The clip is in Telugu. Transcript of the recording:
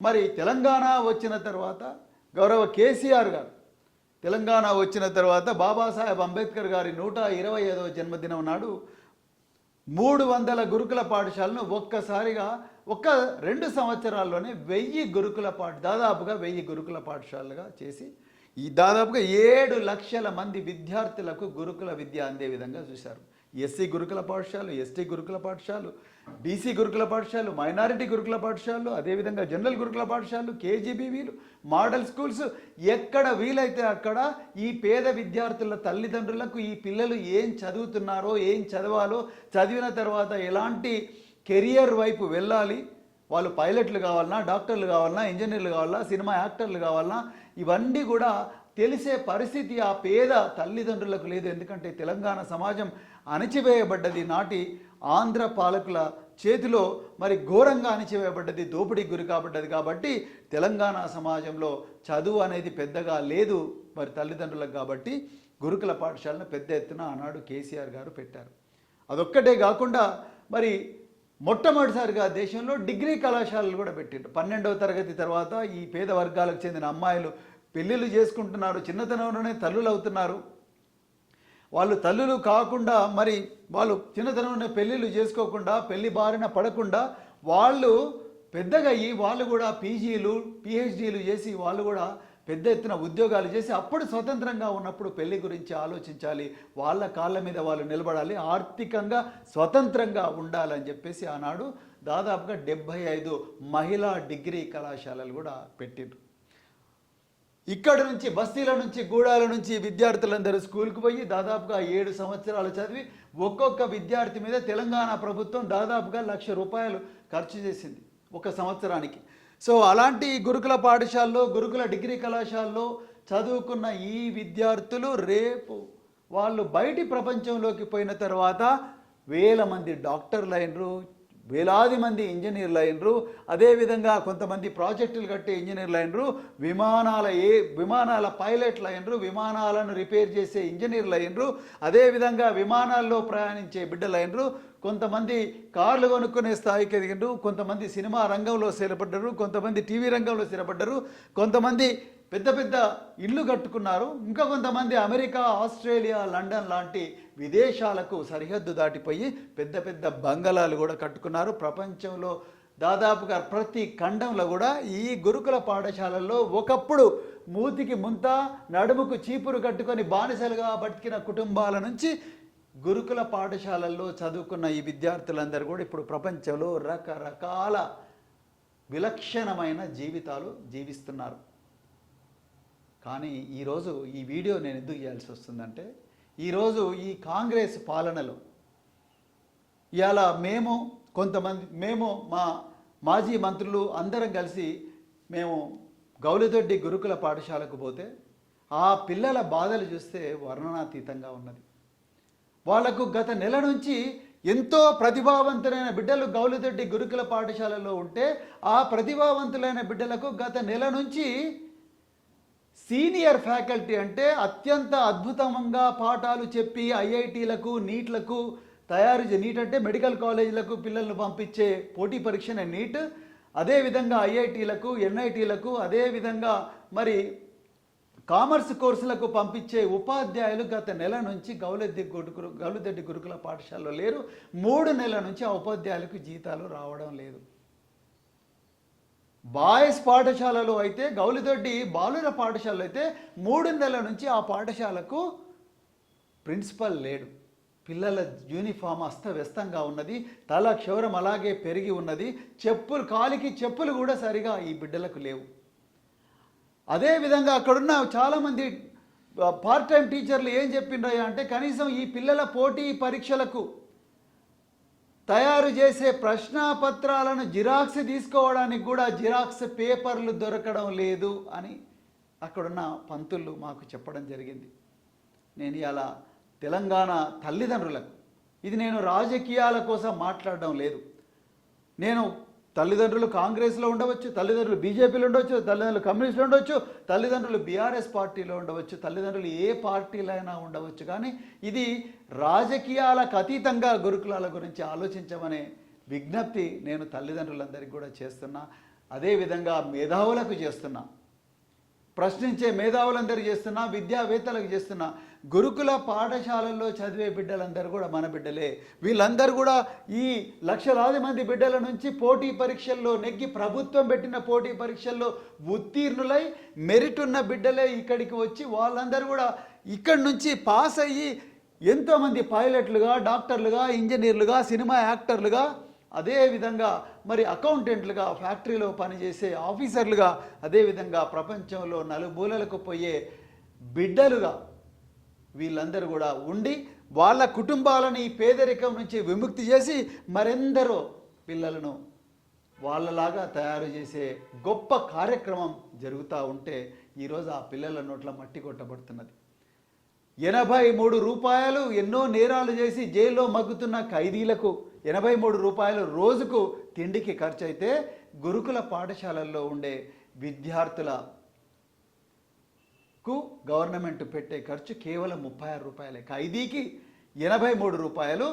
మరి తెలంగాణ వచ్చిన తర్వాత గౌరవ కేసీఆర్ గారు తెలంగాణ వచ్చిన తర్వాత బాబాసాహెబ్ అంబేద్కర్ గారి నూట ఇరవై ఐదవ జన్మదినం నాడు మూడు వందల గురుకుల పాఠశాలను ఒక్కసారిగా ఒక్క రెండు సంవత్సరాల్లోనే వెయ్యి గురుకుల పాఠ దాదాపుగా వెయ్యి గురుకుల పాఠశాలలుగా చేసి ఈ దాదాపుగా ఏడు లక్షల మంది విద్యార్థులకు గురుకుల విద్య అందే విధంగా చూశారు. ఎస్సీ గురుకుల పాఠశాలలు ఎస్టీ గురుకుల పాఠశాలలు బీసీ గురుకుల పాఠశాలలు మైనారిటీ గురుకుల పాఠశాలలు అదేవిధంగా జనరల్ గురుకుల పాఠశాలలు కేజీబీవీలు మోడల్ స్కూల్స్ ఎక్కడ వీలైతే అక్కడ ఈ పేద విద్యార్థుల తల్లిదండ్రులకు ఈ పిల్లలు ఏం చదువుతున్నారో ఏం చదవాలో చదివిన తర్వాత ఎలాంటి కెరియర్ వైపు వెళ్ళాలి వాళ్ళు పైలట్లు కావాలన్నా డాక్టర్లు కావాలన్నా ఇంజనీర్లు కావాలన్నా సినిమా యాక్టర్లు కావాలన్నా ఇవన్నీ కూడా తెలిసే పరిస్థితి ఆ పేద తల్లిదండ్రులకు లేదు. ఎందుకంటే తెలంగాణ సమాజం అణచివేయబడ్డది. నాటి ఆంధ్ర పాలకుల చేతిలో మరి ఘోరంగా అణచివేయబడ్డది. దోపిడీకి గురి కాబడ్డది కాబట్టి తెలంగాణ సమాజంలో చదువు అనేది పెద్దగా లేదు మరి తల్లిదండ్రులకు కాబట్టి గురుకుల పాఠశాలను పెద్ద ఎత్తున ఆనాడు కేసీఆర్ గారు పెట్టారు. అదొక్కటే కాకుండా మరి మొట్టమొదటిసారిగా దేశంలో డిగ్రీ కళాశాలలు కూడా పెట్టిండ్రు. పన్నెండవ తరగతి తర్వాత ఈ పేద వర్గాలకు చెందిన అమ్మాయిలు పెళ్ళిళ్ళు చేసుకుంటున్నారు చిన్నతనంలోనే తల్లులు అవుతున్నారు. వాళ్ళు తల్లులు కాకుండా మరి వాళ్ళు చిన్నతనంలోనే పెళ్ళిళ్ళు చేసుకోకుండా పెళ్ళి బారిన పడకుండా వాళ్ళు పెద్దగా అయ్యి వాళ్ళు కూడా పీజీలు పిహెచ్డీలు చేసి వాళ్ళు కూడా పెద్ద ఎత్తున ఉద్యోగాలు చేసి అప్పుడు స్వతంత్రంగా ఉన్నప్పుడు పెళ్ళి గురించి ఆలోచించాలి. వాళ్ళ కాళ్ళ మీద వాళ్ళు నిలబడాలి. ఆర్థికంగా స్వతంత్రంగా ఉండాలని చెప్పేసి ఆనాడు దాదాపుగా డెబ్భై ఐదు మహిళా డిగ్రీ కళాశాలలు కూడా పెట్టిండ్రు. ఇక్కడ నుంచి బస్తీల నుంచి గూడాల నుంచి విద్యార్థులందరూ స్కూల్కి పోయి దాదాపుగా ఏడు సంవత్సరాలు చదివి ఒక్కొక్క విద్యార్థి మీద తెలంగాణ ప్రభుత్వం దాదాపుగా లక్ష రూపాయలు ఖర్చు చేసింది ఒక సంవత్సరానికి. సో అలాంటి గురుకుల పాఠశాలలో గురుకుల డిగ్రీ కళాశాలలో చదువుకున్న ఈ విద్యార్థులు రేపు వాళ్ళు బయటి ప్రపంచంలోకి పోయిన తర్వాత వేల మంది డాక్టర్లు అయినరు వేలాది మంది ఇంజనీర్లు అయినరు. అదేవిధంగా కొంతమంది ప్రాజెక్టులు కట్టే ఇంజనీర్లు అయినరు. విమానాల ఏ విమానాల పైలట్లు అయినరు. విమానాలను రిపేర్ చేసే ఇంజనీర్లు అయినరు. అదేవిధంగా విమానాల్లో ప్రయాణించే బిడ్డలు అయినరు. కొంతమంది కార్లు కొనుక్కునే స్థాయికి ఎదిగిండ్రు కొంతమంది సినిమా రంగంలో స్థిరపడ్డారు కొంతమంది టీవీ రంగంలో స్థిరపడ్డారు కొంతమంది పెద్ద పెద్ద ఇల్లు కట్టుకున్నారు ఇంకా కొంతమంది అమెరికా ఆస్ట్రేలియా లండన్ లాంటి విదేశాలకు సరిహద్దు దాటిపోయి పెద్ద పెద్ద బంగళాలు కూడా కట్టుకున్నారు. ప్రపంచంలో దాదాపుగా ప్రతి ఖండంలో కూడా ఈ గురుకుల పాఠశాలల్లో ఒకప్పుడు మూతికి ముంత నడుముకు చీపురు కట్టుకొని బానిసలుగా బతికిన కుటుంబాల నుంచి గురుకుల పాఠశాలల్లో చదువుకున్న ఈ విద్యార్థులందరూ కూడా ఇప్పుడు ప్రపంచంలో రకరకాల విలక్షణమైన జీవితాలు జీవిస్తున్నారు. కానీ ఈరోజు ఈ వీడియో నేను ఎందుకు చేయాల్సి వస్తుందంటే ఈరోజు ఈ కాంగ్రెస్ పాలనలో ఇవాళ మేము కొంతమంది మేము మా మాజీ మంత్రులు అందరం కలిసి మేము గౌలిదొడ్డి గురుకుల పాఠశాలకు పోతే ఆ పిల్లల బాధలు చూస్తే వర్ణనాతీతంగా ఉన్నది. వాళ్ళకు గత నెల నుంచి ఎంతో ప్రతిభావంతులైన బిడ్డలు గౌలిదొడ్డి గురుకుల పాఠశాలలో ఉంటే ఆ ప్రతిభావంతులైన బిడ్డలకు గత నెల నుంచి సీనియర్ ఫ్యాకల్టీ అంటే అత్యంత అద్భుతంగా పాఠాలు చెప్పి ఐఐటీలకు నీట్లకు తయారు నీట్ అంటే మెడికల్ కాలేజీలకు పిల్లలను పంపించే పోటీ పరీక్షనే నీట్. అదేవిధంగా ఐఐటీలకు ఎన్ఐటీలకు అదేవిధంగా మరి కామర్స్ కోర్సులకు పంపించే ఉపాధ్యాయులు గత నెల నుంచి గౌలెద్ది గురుకులు గౌలదెడ్డి గురుకుల పాఠశాలలో లేరు. మూడు నెలల నుంచి ఆ ఉపాధ్యాయులకు జీతాలు రావడం లేదు. బాయ్స్ పాఠశాలలో అయితే గౌలిదొడ్డి బాలుర పాఠశాలలో అయితే మూడు నెలల నుంచి ఆ పాఠశాలకు ప్రిన్సిపల్ లేడు. పిల్లల యూనిఫామ్ అస్తవ్యస్తంగా ఉన్నది. తల క్షౌరం అలాగే పెరిగి ఉన్నది. చెప్పులు కాలికి చెప్పులు కూడా సరిగా ఈ బిడ్డలకు లేవు. అదేవిధంగా అక్కడున్న చాలామంది పార్ట్ టైం టీచర్లు ఏం చెప్పిండ్రయ్యా అంటే కనీసం ఈ పిల్లల పోటీ పరీక్షలకు తయారు చేసే ప్రశ్నాపత్రాలను జిరాక్స్ తీసుకోవడానికి కూడా జిరాక్స్ పేపర్లు దొరకడం లేదు అని అక్కడున్న పంతులు మాకు చెప్పడం జరిగింది. నేను ఇలా తెలంగాణ తల్లిదండ్రులకు ఇది నేను రాజకీయాల కోసం మాట్లాడడం లేదు. నేను తల్లిదండ్రులు కాంగ్రెస్లో ఉండవచ్చు తల్లిదండ్రులు బీజేపీలో ఉండవచ్చు తల్లిదండ్రులు కమ్యూనిస్టులు ఉండవచ్చు తల్లిదండ్రులు బీఆర్ఎస్ పార్టీలో ఉండవచ్చు తల్లిదండ్రులు ఏ పార్టీలైనా ఉండవచ్చు. కానీ ఇది రాజకీయాలకు అతీతంగా గురుకులాల గురించి ఆలోచించమనే విజ్ఞప్తి నేను తల్లిదండ్రులందరికీ కూడా చేస్తున్నా. అదేవిధంగా మేధావులకు చేస్తున్నా. ప్రశ్నించే మేధావులందరూ చేస్తున్నా విద్యావేత్తలకు చేస్తున్నా గురుకుల పాఠశాలల్లో చదివే బిడ్డలందరూ కూడా మన బిడ్డలే. వీళ్ళందరూ కూడా ఈ లక్షలాది మంది బిడ్డల నుంచి పోటీ పరీక్షల్లో నెగ్గి ప్రభుత్వం పెట్టిన పోటీ పరీక్షల్లో ఉత్తీర్ణులై మెరిట్ ఉన్న బిడ్డలే ఇక్కడికి వచ్చి వాళ్ళందరూ కూడా ఇక్కడి నుంచి పాస్ అయ్యి ఎంతోమంది పైలట్లుగా డాక్టర్లుగా ఇంజనీర్లుగా సినిమా యాక్టర్లుగా అదేవిధంగా మరి అకౌంటెంట్లుగా ఫ్యాక్టరీలో పనిచేసే ఆఫీసర్లుగా అదేవిధంగా ప్రపంచంలో నలుమూలలకు పోయే బిడ్డలుగా వీళ్ళందరూ కూడా ఉండి వాళ్ళ కుటుంబాలను ఈ పేదరికం నుంచి విముక్తి చేసి మరెందరో పిల్లలను వాళ్ళలాగా తయారు చేసే గొప్ప కార్యక్రమం జరుగుతూ ఉంటే ఈరోజు ఆ పిల్లల నోట్ల మట్టి కొట్టబడుతున్నది. ఎనభై మూడు రూపాయలు ఎన్నో నేరాలు చేసి జైల్లో మగ్గుతున్న ఖైదీలకు ఎనభై మూడు రూపాయలు రోజుకు తిండికి ఖర్చు అయితే గురుకుల పాఠశాలల్లో ఉండే విద్యార్థులకు గవర్నమెంట్ పెట్టే ఖర్చు కేవలం ముప్పై ఆరు రూపాయలే. ఖైదీకి ఎనభై మూడు రూపాయలు